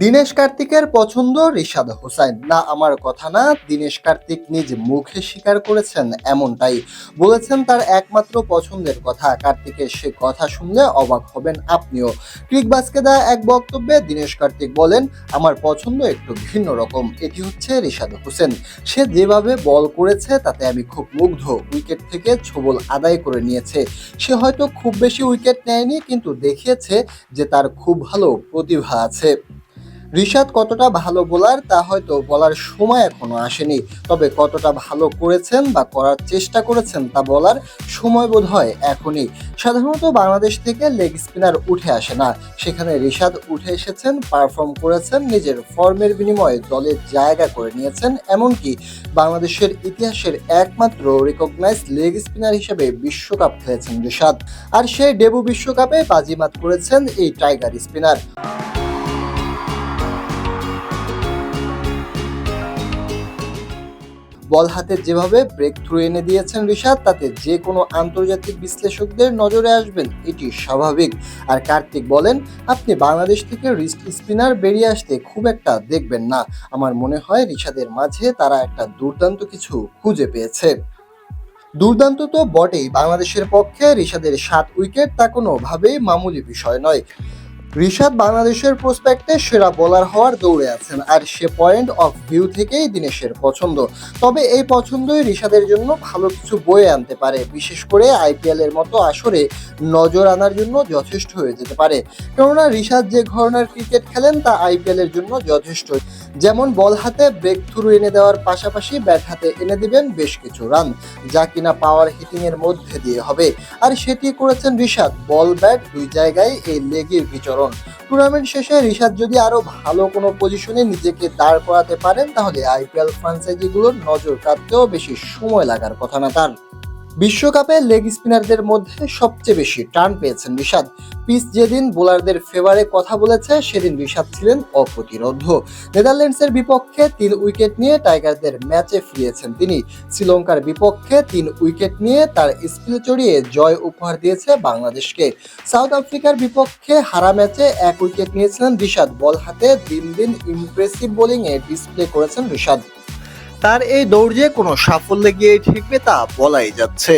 দীনেশ কার্তিকের পছন্দ রিশাদ হোসাইন। না, আমার কথা না, দীনেশ কার্তিক নিজ মুখে স্বীকার করেছেন এমনটাই। বলেছেন তার একমাত্র পছন্দের কথা। কার্তিকের সে কথা শুনলে অবাক হবেন আপনিও। ক্রিকবাসকে দেওয়া এক বক্তব্যে দীনেশ কার্তিক বলেন, আমার পছন্দ একটু ভিন্ন রকম। এটি হচ্ছে রিশাদ হোসেন। সে যেভাবে বল করেছে, তাতে আমি খুব মুগ্ধ। উইকেট থেকে ছবল আদায় করে নিয়েছে। সে হয়তো খুব বেশি উইকেট নেয়নি, কিন্তু দেখিয়েছে যে তার খুব ভালো প্রতিভা আছে। রিশাদ কতটা ভালো বোলার তা হয়তো বলার সময় এখনও আসেনি। তবে কতটা ভালো করেছেন বা করার চেষ্টা করেছেন তা বলার সময় বোধ হয় এখনই। সাধারণত বাংলাদেশ থেকে লেগ স্পিনার উঠে আসে না। সেখানে রিশাদ উঠে এসেছেন পারফর্ম করেছেন, নিজের ফর্মের বিনিময়ে দলের জায়গা করে নিয়েছেন। এমনকি বাংলাদেশের ইতিহাসের একমাত্র রিকগনাইজ লেগ স্পিনার হিসেবে বিশ্বকাপ খেলেছেন রিশাদ। আর সেই ডেবু বিশ্বকাপে বাজিমাত করেছেন এই টাইগার স্পিনার বল হাতে যেভাবে ব্রেক থ্রু এনে দিয়েছেন ঋষাদ তাতে যে কোনো আন্তর্জাতিক বিশ্লেষকদের নজরে আসবেন, এটি স্বাভাবিক। আর কার্তিক বলেন, আপনি বাংলাদেশ থেকে রিস্ট স্পিনার বেরিয়ে আসতে খুব একটা দেখবেন না। আমার মনে হয় ঋষাদের মাঝে তারা একটা দুর্দান্ত কিছু খুঁজে পেয়েছে। দুর্দান্ত তো বটেই বাংলাদেশের পক্ষে ঋষাদের সাত উইকেট, তা কোনোভাবেই মামুলি বিষয় নয়। ঋষাদ বাংলাদেশের প্রসপেক্টে সেরা বোলার হওয়ার দৌড়ে আছেন আর সে পয়েন্ট অফ ভিউ থেকেই দিনেশের পছন্দ। তবে এই পছন্দই ঋষাদের জন্য ভালো কিছু বয়ে আনতে পারে। বিশেষ করে আইপিএলের মতো আসরে নজর আনার জন্য যথেষ্ট হয়ে যেতে পারে। কেননা ঋষাদ যে ধরনের ক্রিকেট খেলেন, তা আইপিএল এর জন্য যথেষ্ট। যেমন বল হাতে ব্রেক থ্রু এনে দেওয়ার পাশাপাশি ব্যাট হাতে এনে দিবেন বেশ কিছু রান যা কিনা পাওয়ার হিটিং এর মধ্যে দিয়ে হবে। আর সেটি করেছেন ঋষাদ বল ব্যাট দুই জায়গায় এই লেগের বিচরণ। টুর্নামেন্ট শেষে ঋষাদ যদি আরও ভালো কোনো পজিশনে নিজেকে দাঁড় করাতে পারেন, তাহলে আইপিএল ফ্রাঞ্চাইজিগুলোর নজর কাটতেও বেশি সময় লাগার কথা না তার। বিশ্বকাপে লেগ স্পিনারদের মধ্যে সবচেয়ে বেশি টার্ন পেয়েছেন ঋষাদ পিচ যেদিন বোলারদের ফেভারে কথা বলেছে, সেদিন ঋষাদ ছিলেন অপ্রতিরোধ্য নেদারল্যান্ডসের বিপক্ষে তিন উইকেট নিয়ে টাইগারদের ম্যাচে ফিরিয়েছেন তিনি। শ্রীলঙ্কার বিপক্ষে তিন উইকেট নিয়ে তার স্কিল চড়িয়ে জয় উপহার দিয়েছে বাংলাদেশকে। সাউথ আফ্রিকার বিপক্ষে হারা ম্যাচে এক উইকেট নিয়েছিলেন ঋষাদ বল হাতে দিন দিন ইমপ্রেসিভ বোলিংয়ে ডিসপ্লে করেছেন ঋষাদ তার এই দৌড়ে কোনো সাফল্যে গিয়ে ঠেকবে তা বলাই যাচ্ছে।